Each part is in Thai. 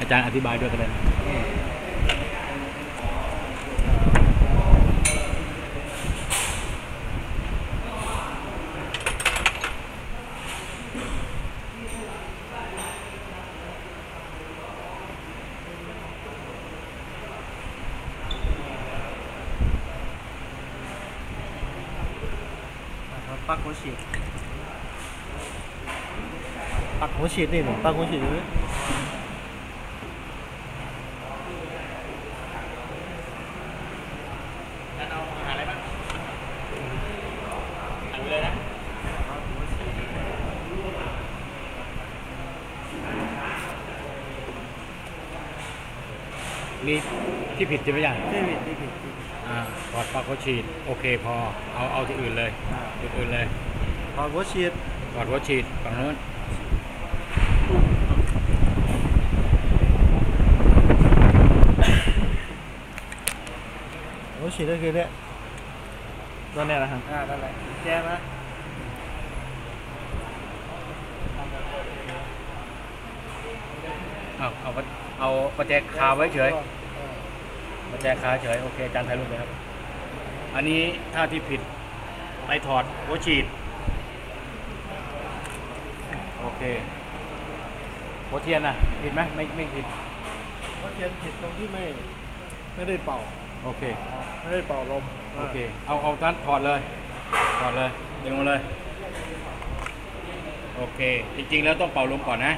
อาจารย์อธิบายด้วยกันเลยนะนะครับปลั๊กหัวฉีด ปลั๊กหัวฉีดนี่หนึ่งปลั๊กหัวฉีดเลยอาจารย์เอาอาหารอะไรบ้างเอาเลยนะมีที่ผิดใช่ไหมยังที่ผิดที่ผิดที่ผิดอ่าถอดปลั๊กเขาฉีด โอเคพอ เอาเอาที่อื่นเลยที่อื่นเลยถอดหัวฉีดถอดหัวฉีดฝั่งนู้น หัวฉีดก็คือเนี่ยตัวเนี้ยนะครับอ่านั่นแหละแจ้นะเอาเอาประเอาประแจคาไว้เฉยประแจคาเฉยโอเคอาจารย์ถ่ายรูปเลยครับ อันนี้ถ้าที่ผิดไปถอดหัวฉีด โอเคหัวเทียนนะผิดไหมไม่ไม่ผิดหัวเทียนผิดตรงที่ไม่ไม่ได้เป่า โอเค ไม่ได้เป่าลมโอเค เอาเอาท่านถอดเลย ถอดเลย ดึงมาเลย โอเค จริงๆ แล้วต้องเป่าลมก่อนนะ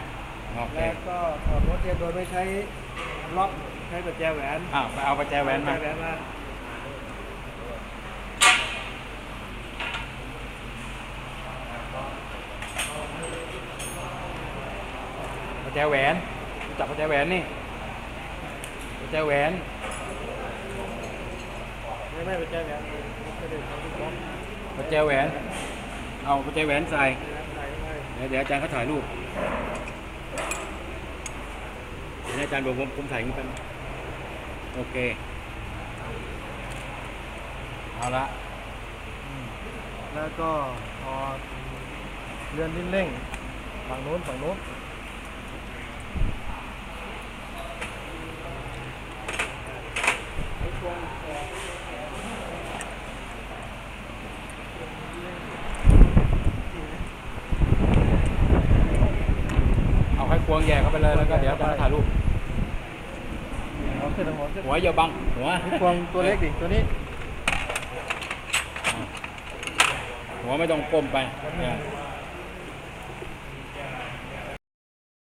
โอเค แล้วก็ถอดหัวเทียนโดยไม่ใช้ล็อกใช้กุญแจแหวนอ้าวไปเอาประแจแหวนมากุญจแหวนมาประแจแหวนรู้จับประแจแหวนนี่ประแจแหวน ไม่ไม่กุญแจแหวนไม่ได้ใช้ล็อกประแจแหวน เอาประแจแหวนใส่ เดี๋ยวเดี๋ยวอาจารย์เขาถ่ายรูป เดี๋ยวอาจารย์บอกผมผมถ่ายอย่างนี้ไปโอเค เอาละ แล้วก็ถอดเรือนลิ้นเร่งฝั่งโน้นฝั่งโน้น เอาไข้ ควงแย่เข้าไปเลยแล้วก็เดี๋ยวอาจารย์เขาถ่ายรูปเอาขึ้นทั้งหมดขึ้นหัวอย่าบังหัวนี่ควงตัวเล็กดิตัวนี้หัวไม่ต้องก้มไปตัวนี้เนี่ย